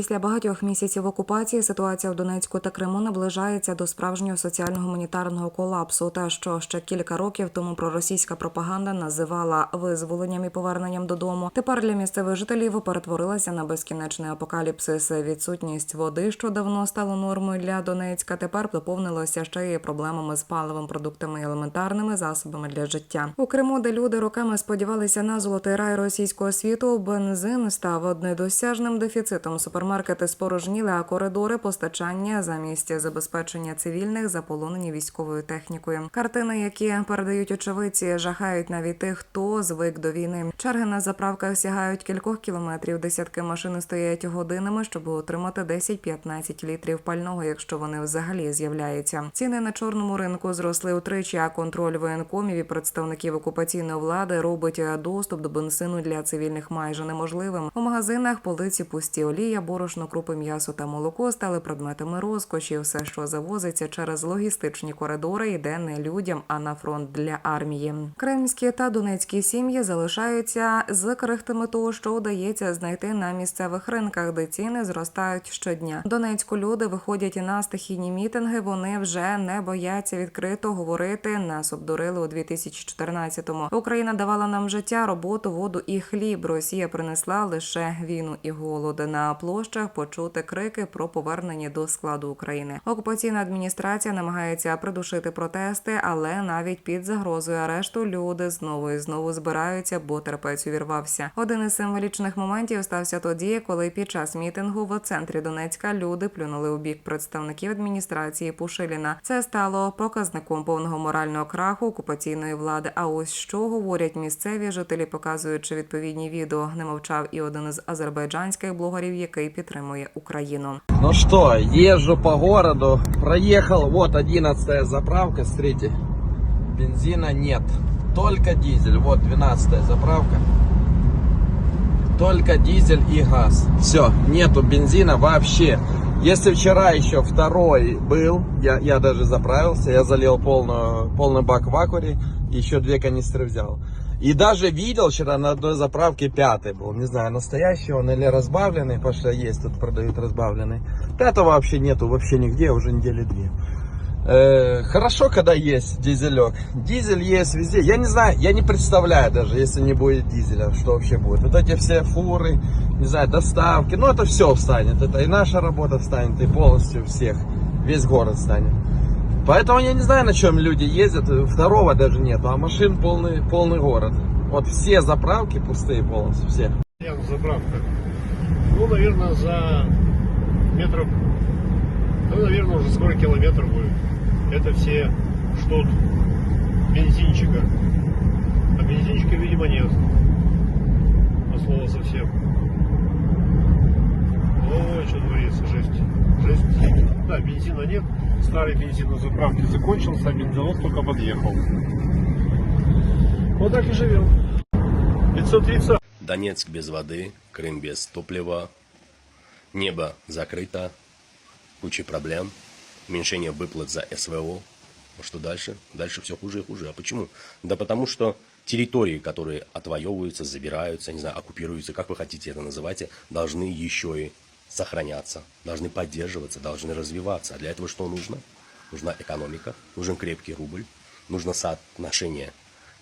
Після багатьох місяців окупації ситуація в Донецьку та Криму наближається до справжнього соціально-гуманітарного колапсу. Те, що ще кілька років тому проросійська пропаганда називала визволенням і поверненням додому, тепер для місцевих жителів перетворилася на безкінечний апокаліпсис. Відсутність води, що давно стало нормою для Донецька, тепер доповнилося ще й проблемами з паливом, продуктами і елементарними засобами для життя. У Криму, де люди роками сподівалися на золотий рай російського світу, бензин став недосяжним дефіцитом. Супермаркети спорожніли, а коридори постачання замість забезпечення цивільних заполонені військовою технікою. Картини, які передають очевидці, жахають навіть тих, хто звик до війни. Черги на заправках сягають кількох кілометрів. Десятки машин стоять годинами, щоб отримати 10-15 літрів пального, якщо вони взагалі з'являються. Ціни на чорному ринку зросли утричі, а контроль воєнкомів і представників окупаційної влади робить доступ до бензину для цивільних майже неможливим. У магазинах полиці пусті олія, борошно, крупи, м'ясо та молоко стали предметами розкоші. Все, що завозиться через логістичні коридори, йде не людям, а на фронт для армії. Кримські та донецькі сім'ї залишаються з крихтами того, що удається знайти на місцевих ринках, де ціни зростають щодня. Донецьку люди виходять на стихійні мітинги. Вони вже не бояться відкрито говорити. Нас обдурили у 2014-му. Україна давала нам життя, роботу, воду і хліб. Росія принесла лише війну і голод. На площах почути крики про повернення до складу України. Окупаційна адміністрація намагається придушити протести, але навіть під загрозою арешту люди знову і знову збираються, бо терпець увірвався. Один із символічних моментів стався тоді, коли під час мітингу в центрі Донецька люди плюнули у бік представників адміністрації Пушиліна. Це стало показником повного морального краху окупаційної влади. А ось що говорять місцеві жителі, показуючи відповідні відео, не мовчав і один із азербайджанських блогерів, який підтримує Україну. Ну что, езжу по городу, проехал, вот 11 заправка, смотрите, бензина нет, только дизель, вот 12 заправка, только дизель и газ, все, нету бензина вообще. Если вчера еще второй был, я, я даже заправился, я залил полную, полный бак в акуре, еще две канистры взял. И даже видел вчера на одной заправке пятый был. Не знаю, настоящий он или разбавленный, потому есть, тут продают разбавленный. Пятого вообще нету, вообще нигде, уже недели две. Э, хорошо, когда есть дизелек. Дизель есть везде. Я не знаю, я не представляю даже, если не будет дизеля, что вообще будет. Вот эти все фуры, не знаю, доставки, ну это все встанет. Это и наша работа встанет, и полностью всех, весь город станет. Поэтому я не знаю, на чем люди ездят. Второго даже нету, а машин полный, полный город. Вот все заправки пустые полностью, все. Я на заправках. Ну, наверное, за метров, ну, наверное, уже скоро километр будет. Это все ждут бензинчика. А бензинчика, видимо, нет. От слова совсем. Ой, что творится, бензина нет. Старый бензин на заправке закончился, а бензовоз только подъехал. Вот так и живем. 530 Донецк без воды, Крым без топлива, небо закрыто, куча проблем, уменьшение выплат за СВО. Ну что дальше? Дальше все хуже и хуже. А почему? Да потому что территории, которые отвоевываются, забираются, не знаю, оккупируются, как вы хотите это называйте, должны еще и сохраняться, должны поддерживаться, должны развиваться. А для этого что нужно? Нужна экономика, нужен крепкий рубль, нужно соотношение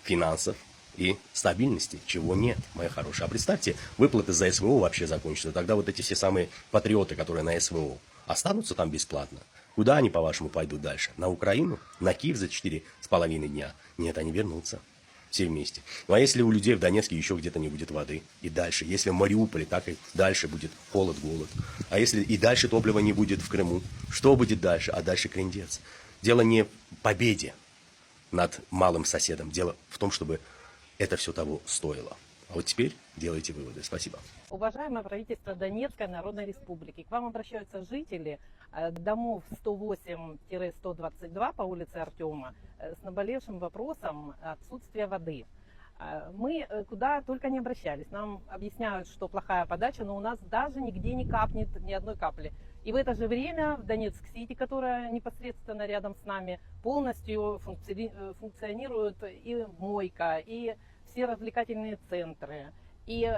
финансов и стабильности, чего нет, моя хорошая. А представьте, выплаты за СВО вообще закончатся. Тогда вот эти все самые патриоты, которые на СВО, останутся там бесплатно. Куда они, по-вашему, пойдут дальше? На Украину? На Киев за четыре с половиной дня? Нет, они вернутся. Все вместе. Ну а если у людей в Донецке еще где-то не будет воды? И дальше. Если в Мариуполе, так и дальше будет холод, голод. А если и дальше топлива не будет в Крыму? Что будет дальше? А дальше крендец. Дело не в победе над малым соседом. Дело в том, чтобы это все того стоило. А вот теперь делайте выводы. Спасибо. Уважаемое правительство Донецкой Народной Республики, к вам обращаются жители э, домов 108-122 по улице Артема э, с наболевшим вопросом отсутствия воды. Э, Мы куда только не обращались. Нам объясняют, что плохая подача, но у нас даже нигде не капнет ни одной капли. И в это же время в Донецк-Сити, которая непосредственно рядом с нами, полностью функци- функционирует и мойка, и все развлекательные центры. И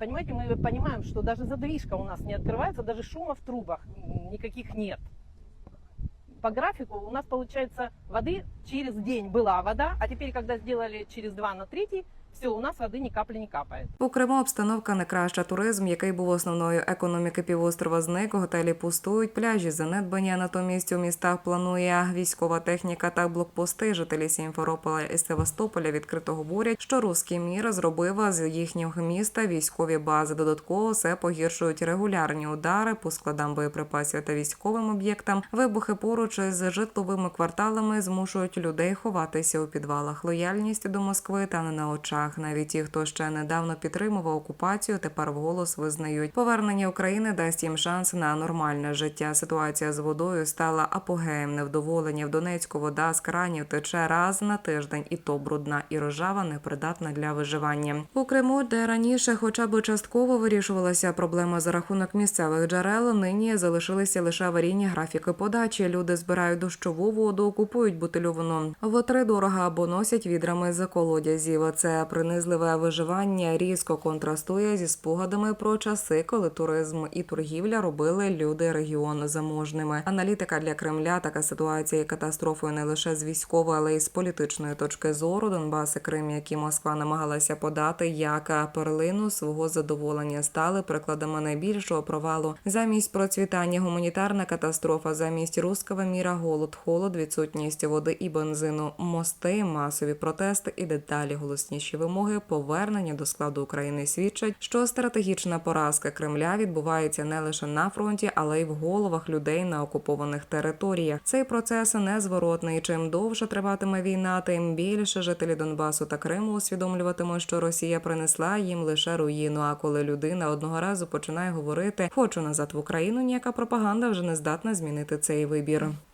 понимаете, мы понимаем, что даже задвижка у нас не открывается, даже шума в трубах никаких нет. По графику у нас получается воды через день была вода, а теперь, когда сделали через два на третий, все, у нас воды ни капли не капает. У Криму обстановка не краща. Туризм, який був основною економіки півострова, зник, готелі пустують, пляжі занедбані. Натомість у містах планує військова техніка та блокпости. Жителі Сімферополя і Севастополя відкрито говорять, що руський мір зробив з їхнього міста військові бази. Додатково все погіршують регулярні удари по складам боєприпасів та військовим об'єктам. Вибухи поруч із житловими кварталами змушують людей ховатися у підвалах. Лояльність до Москви та не на очах. Навіть ті, хто ще недавно підтримував окупацію, тепер вголос визнають. Повернення України дасть їм шанс на нормальне життя. Ситуація з водою стала апогеєм невдоволення. В Донецьку вода з кранів тече раз на тиждень, і то брудна і рожава, непридатна для виживання. У Криму, де раніше, хоча б частково вирішувалася проблема за рахунок місцевих джерел, нині залишилися лише аварійні графіки подачі. Люди збирають дощову воду, купують бутильовану вотри дорого або носять відрами з колодязів. Це принизливе виживання різко контрастує зі спогадами про часи, коли туризм і торгівля робили люди регіону заможними. Аналітика для Кремля така ситуація є катастрофою не лише з військової, але й з політичної точки зору. Донбас і Крим, які Москва намагалася подати як перлину свого задоволення, стали прикладами найбільшого провалу. Замість процвітання гуманітарна катастрофа, замість руского міра, голод, холод, відсутність води і бензину, мости, масові протести і деталі голосніші вимоги повернення до складу України свідчать, що стратегічна поразка Кремля відбувається не лише на фронті, але й в головах людей на окупованих територіях. Цей процес незворотний. Чим довше триватиме війна, тим більше жителі Донбасу та Криму усвідомлюватимуть, що Росія принесла їм лише руїну. А коли людина одного разу починає говорити Хочу назад в Україну, ніяка пропаганда вже не здатна змінити цей вибір.